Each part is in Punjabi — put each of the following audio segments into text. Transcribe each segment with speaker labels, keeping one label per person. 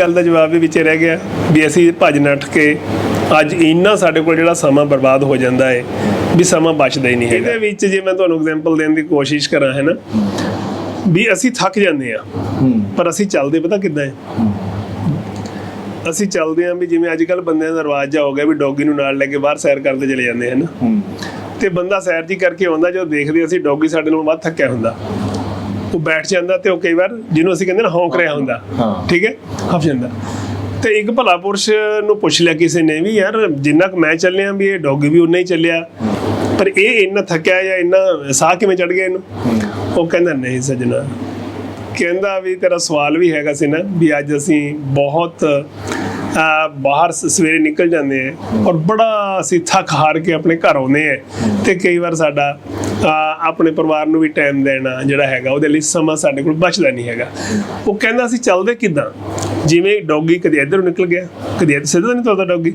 Speaker 1: ਗੱਲ ਦਾ ਜਵਾਬ ਵੀ ਵਿੱਚ ਰਹਿ ਗਿਆ ਵੀ ਅਸੀਂ ਭੱਜ ਨੱਠ ਕੇ ਅੱਜ ਇੰਨਾ ਸਾਡੇ ਕੋਲ ਜਿਹੜਾ ਸਮਾਂ ਬਰਬਾਦ ਹੋ ਜਾਂਦਾ ਹੈ ਵੀ ਸਮਾਂ ਬਚਦਾ ਹੀ ਨਹੀਂ ਹੈਗਾ। ਇਹਦੇ ਵਿੱਚ ਜੇ ਮੈਂ ਤੁਹਾਨੂੰ ਐਗਜ਼ਾਮਪਲ ਦੇਣ ਦੀ ਕੋਸ਼ਿਸ਼ ਕਰਾਂ ਹੈ ਨਾ? ਵੀ ਅਸੀਂ ਥੱਕ ਜਾਂਦੇ ਆ ਪਰ ਅਸੀਂ ਚੱਲਦੇ ਪਤਾ ਕਿੱਦਾਂ ਹੈ। ਅਸੀਂ ਚੱਲਦੇ ਆਂ ਵੀ ਜਿਵੇਂ ਅੱਜ ਕੱਲ ਬੰਦਿਆਂ ਦਾ ਰਿਵਾਜ ਜਾ ਹੋ ਗਿਆ ਵੀ ਡੌਗੀ ਨੂੰ ਨਾਲ ਲੈ ਕੇ ਬਾਹਰ ਸੈਰ ਕਰਦੇ ਚਲੇ ਜਾਂਦੇ ਹਨ ਤੇ ਬੰਦਾ ਸੈਰ ਜੀ ਕਰਕੇ ਆਉਂਦਾ ਜਦੋਂ ਦੇਖਦੇ ਅਸੀਂ ਡੌਗੀ ਸਾਡੇ ਨਾਲੋਂ ਵੱਧ ਥੱਕਿਆ ਹੁੰਦਾ। ਉਹ ਬੈਠ ਜਾਂਦਾ ਤੇ ਉਹ ਕਈ ਵਾਰ ਜਿਹਨੂੰ ਅਸੀਂ ਕਹਿੰਦੇ ਨਾ ਹੌਂਕ ਰਿਹਾ ਹੁੰਦਾ।
Speaker 2: ਹਾਂ।
Speaker 1: ਠੀਕ ਹੈ? ਹਫ ਜਾਂਦਾ। ਤੇ ਇੱਕ ਭਲਾ ਪੁਰਸ਼ ਨੂੰ ਪੁੱਛ ਲਿਆ ਕਿਸੇ ਨੇ ਵੀ ਯਾਰ ਜਿੰਨਾ ਕੁ ਮੈਂ ਚੱਲਿਆ ਵੀ ਇਹ ਡੌਗੀ ਵੀ ਉਨਾ ਹੀ ਚੱਲਿਆ। ਪਰ ਇਹ ਇੰਨਾ ਥੱਕਿਆ ਜਾਂ ਇੰਨਾ ਸਾਹ ਕਿਵੇਂ ਚੜ ਗਿਆ ਇਹਨੂੰ? ਉਹ ਕਹਿੰਦਾ ਨਹੀਂ ਸਜਣਾ। ਕਹਿੰਦਾ ਵੀ ਤੇਰਾ ਸਵਾਲ ਵੀ ਹੈਗਾ ਸੀ ਨਾ ਵੀ ਅੱਜ ਅਸੀਂ ਬਹੁਤ ਬਾਹਰ ਸ- ਸਵੇਰੇ ਨਿਕਲ ਜਾਂਦੇ ਆ ਔਰ ਬੜਾ ਅਸੀਂ ਥੱਕ ਹਾਰ ਕੇ ਆਪਣੇ ਘਰ ਆਉਂਦੇ ਆ। ਤੇ ਕਈ ਵਾਰ ਸਾਡਾ ਆਪਣੇ ਪਰਿਵਾਰ ਨੂੰ ਵੀ ਟਾਈਮ ਦੇਣਾ ਜਿਹੜਾ ਹੈਗਾ, ਉਹਦੇ ਲਈ ਸਮਾਂ ਸਾਡੇ ਕੋਲ ਬਚਦਾ ਨਹੀਂ ਹੈਗਾ। ਉਹ ਕਹਿੰਦਾ ਅਸੀਂ ਚੱਲਦੇ ਕਿਦਾਂ? ਜਿਵੇਂ ਡੌਗੀ ਕਦੇ ਇੱਧਰੋਂ ਨਿਕਲ ਗਿਆ, ਕਦੇ ਇੱਧਰ ਸਿੱਧਾ ਨਹੀਂ ਤੁਰਦਾ ਡੌਗੀ?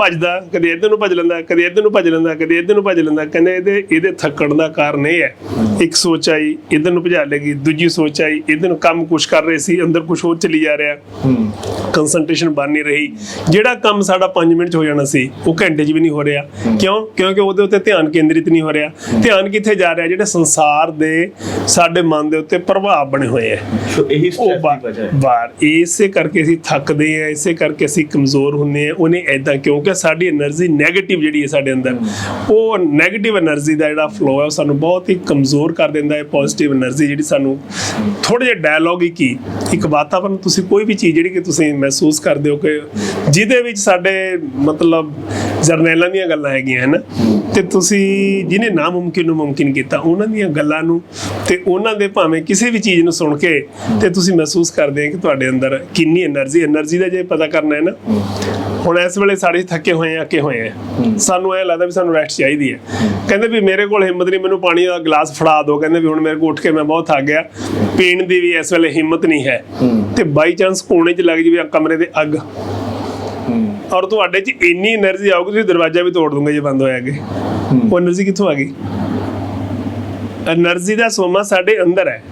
Speaker 1: ਭੱਜਦਾ ਕਦੇ ਇੱਧਰ ਨੂੰ ਭੱਜ ਲੈਂਦਾ ਕਦੇ ਇੱਧਰ ਨੂੰ ਭੱਜ ਲੈਂਦਾ ਕਦੇ ਇੱਧਰ ਨੂੰ ਭੱਜ ਲੈਂਦਾ ਕਹਿੰਦੇ ਇਹਦੇ ਇਹਦੇ ਥੱਕਣ ਦਾ ਕਾਰਨ ਇਹ ਹੈ। ਇੱਕ ਸੋਚ ਆਈ ਇੱਧਰ ਨੂੰ ਭਜਾ ਲੇਗੀ ਦੂਜੀ ਸੋਚ ਆਈ ਇੱਧਰ ਨੂੰ ਕੰਮ ਕੁਛ ਕਰ ਰਹੇ ਸੀ ਅੰਦਰ ਕੁਛ ਹੋਰ ਚੱਲੀ ਜਾ ਰਿਹਾ। ਕੰਸੰਟ੍ਰੇਸ਼ਨ ਬਣ ਨਹੀਂ ਰਹੀ। ਜਿਹੜਾ ਕੰਮ ਸਾਡਾ 5 ਮਿੰਟ ਚ ਹੋ ਜਾਣਾ ਸੀ ਉਹ ਘੰਟੇ 'ਚ ਵੀ ਨਹੀਂ ਹੋ ਰਿਹਾ। ਕਿਉਂ? ਕਿਉਂਕਿ ਉਹਦੇ ਉੱਤੇ ਧਿਆਨ ਕੇਂਦਰਿਤ ਨਹੀਂ ਹੋ ਰਿਹਾ। ਧਿਆਨ ਕਿੱਥੇ ਜਾ ਰਿਹਾ? ਜਿਹੜੇ ਸੰਸਾਰ ਦੇ ਸਾਡੇ ਮਨ ਦੇ ਉੱਤੇ ਪ੍ਰਭਾਵ ਬਣੇ ਹੋਏ ਹੈ।
Speaker 2: ਸੋ ਇਹੀ ਸਟ੍ਰੈਸ ਦੀ ਵਜ੍ਹਾ ਹੈ।
Speaker 1: ਬਾਹਰ ਇਸੇ ਕਰਕੇ ਅਸੀਂ ਥੱਕਦੇ ਆ ਇਸੇ ਕਰਕੇ ਅਸੀਂ ਕਮਜ਼ੋਰ ਹੁੰਨੇ ਆ ਉਹਨੇ ਐਦਾਂ ਕਿਉਂਕਿ ਕਿਉਂਕਿ ਸਾਡੀ એનર્ਜੀ ਨੈਗੇਟਿਵ ਜਿਹੜੀ ਹੈ ਸਾਡੇ ਅੰਦਰ, ਉਹ ਨੈਗੇਟਿਵ એનર્ਜੀ ਦਾ ਜਿਹੜਾ ਫਲੋ ਹੈ ਉਹ ਸਾਨੂੰ ਬਹੁਤ ਹੀ ਕਮਜ਼ੋਰ ਕਰ ਦਿੰਦਾ ਹੈ ਪੋਜ਼ਿਟਿਵ એનર્ਜੀ ਜਿਹੜੀ ਸਾਨੂੰ ਥੋੜੇ ਜਿਹਾ ਡਾਇਲੋਗ ਹੀ ਕੀ, ਇੱਕ ਵਾਤਾਵਰਨ ਤੁਸੀਂ ਕੋਈ ਵੀ ਚੀਜ਼ ਜਿਹੜੀ ਕਿ ਤੁਸੀਂ ਮਹਿਸੂਸ ਕਰਦੇ ਹੋ ਕਿ ਜਿਹਦੇ ਵਿੱਚ ਸਾਡੇ ਮਤਲਬ ਜਰਨੈਲਾਂ ਦੀਆਂ ਗੱਲਾਂ ਹੈਗੀਆਂ, ਹਨ? ਤੇ ਤੁਸੀਂ ਜਿਹਨੇ ਨਾ ਮੁਮਕਿਨ ਨੂੰ ਮੁਮਕਿਨ ਕੀਤਾ, ਉਹਨਾਂ ਦੀਆਂ ਗੱਲਾਂ ਨੂੰ ਤੇ ਉਹਨਾਂ ਦੇ ਭਾਵੇਂ ਕਿਸੇ ਵੀ ਚੀਜ਼ ਨੂੰ ਸੁਣ ਕੇ ਤੇ ਤੁਸੀਂ ਮਹਿਸੂਸ ਕਰਦੇ ਆ ਕਿ ਤੁਹਾਡੇ ਅੰਦਰ ਕਿੰਨੀ એનર્ਜੀ એનર્ਜੀ ਦਾ ਜੇ ਪਤਾ ਕਰਨਾ ਹੈ ਨਾ ਹੁਣ ਇਸ ਵੇਲੇ ਸਾਡੇ ਥੱਕੇ ਹੋਏ ਆ ਅੱਕੇ ਹੋਏ ਆ। ਸਾਨੂੰ ਐ ਲੱਗਦਾ ਵੀ ਸਾਨੂੰ ਰੈਸਟ ਚਾਹੀਦੀ ਹੈ। ਕਹਿੰਦੇ ਵੀ ਮੇਰੇ ਕੋਲ ਹਿੰਮਤ ਨਹੀਂ ਮੈਨੂੰ ਪਾਣੀ ਦਾ ਗਲਾਸ ਫੜਾ ਦਿਓ। ਕਹਿੰਦੇ ਵੀ ਹੁਣ ਮੇਰੇ ਕੋਲ ਉੱਠ ਕੇ ਮੈਂ ਬਹੁਤ ਥੱਕ ਗਿਆ। ਪੀਣ ਦੀ ਵੀ ਇਸ ਵੇਲੇ ਹਿੰਮਤ ਨਹੀਂ ਹੈ। ਤੇ ਬਾਈ ਚਾਂਸ ਕੋਨੇ 'ਚ ਲੱਗ ਜਵੇ ਕਮਰੇ ਦੇ ਅੱਗ। ਔਰ ਤੁਹਾਡੇ 'ਚ ਇੰਨੀ એનર્ਜੀ ਆਊਗੀ ਤੁਸੀਂ ਦਰਵਾਜ਼ਾ ਵੀ ਤੋੜ ਦੋਗੇ ਜੇ ਬੰਦ ਹੋਇਆ ਕਿ ਉਹ એનર્ਜੀ ਕਿੱਥੋਂ ਆ ਗਈ? એનર્ਜੀ ਦਾ ਸੋਮਾ ਸਾਡੇ ਅੰਦਰ ਹੈ।